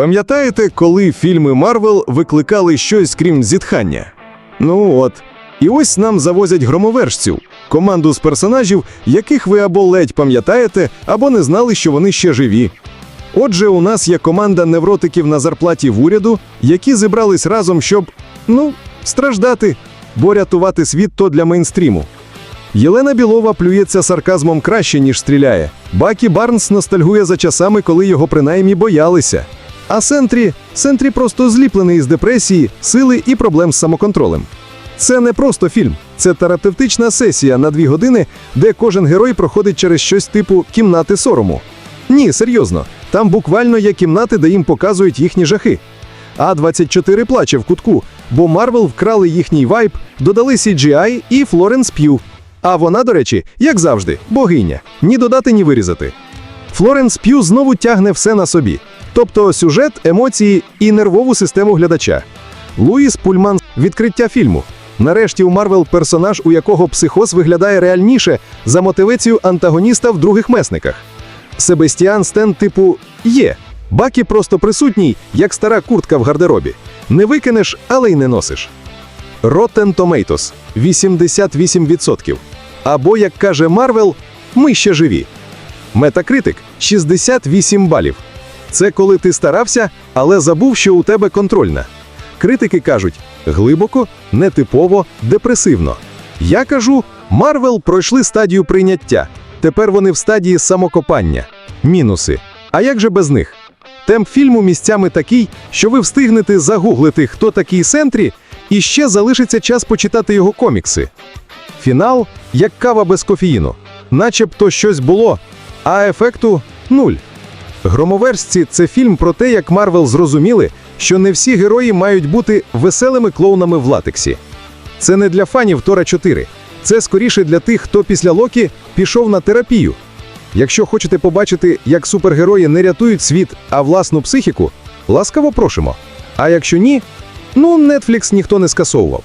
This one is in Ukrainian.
Пам'ятаєте, коли фільми Марвел викликали щось крім зітхання? Ну от. І ось нам завозять громовержців, команду з персонажів, яких ви або ледь пам'ятаєте, або не знали, що вони ще живі. Отже, у нас є команда невротиків на зарплаті в уряду, які зібрались разом, щоб, ну, страждати, бо рятувати світ то для мейнстріму. Єлена Білова плюється сарказмом краще, ніж стріляє. Бакі Барнс ностальгує за часами, коли його принаймні боялися. А Сентрі Сентрі просто зліплений із депресії, сили і проблем з самоконтролем. Це не просто фільм, це терапевтична сесія на дві години, де кожен герой проходить через щось типу кімнати сорому. Ні, серйозно, там буквально є кімнати, де їм показують їхні жахи. А24 плаче в кутку, бо Марвел вкрали їхній вайб, додали CGI і Флоренс П'ю. А вона, до речі, як завжди, богиня. Ні додати, ні вирізати. Флоренс П'ю знову тягне все на собі. Тобто сюжет, емоції і нервову систему глядача. Луїс Пульман відкриття фільму. Нарешті у Марвел персонаж, у якого психоз виглядає реальніше за мотивацію антагоніста в других месниках. Себестіан Стен типу є. Бакі просто присутній, як стара куртка в гардеробі. Не викинеш, але й не носиш. Rotten Tomatoes – 88%. Або, як каже Марвел, ми ще живі. Метакритик 68 балів. Це коли ти старався, але забув, що у тебе контрольна. Критики кажуть глибоко, нетипово, депресивно. Я кажу, Марвел пройшли стадію прийняття. Тепер вони в стадії самокопання. Мінуси. А як же без них? Темп фільму місцями такий, що ви встигнете загуглити, хто такий Сентрі, і ще залишиться час почитати його комікси. Фінал як кава без кофеїну. Начебто щось було, а ефекту нуль. Громоверсці це фільм про те, як Марвел зрозуміли, що не всі герої мають бути веселими клоунами в латексі. Це не для фанів Тора 4. Це скоріше для тих, хто після Локі пішов на терапію. Якщо хочете побачити, як супергерої не рятують світ, а власну психіку, ласкаво просимо. А якщо ні, ну Netflix ніхто не скасовував.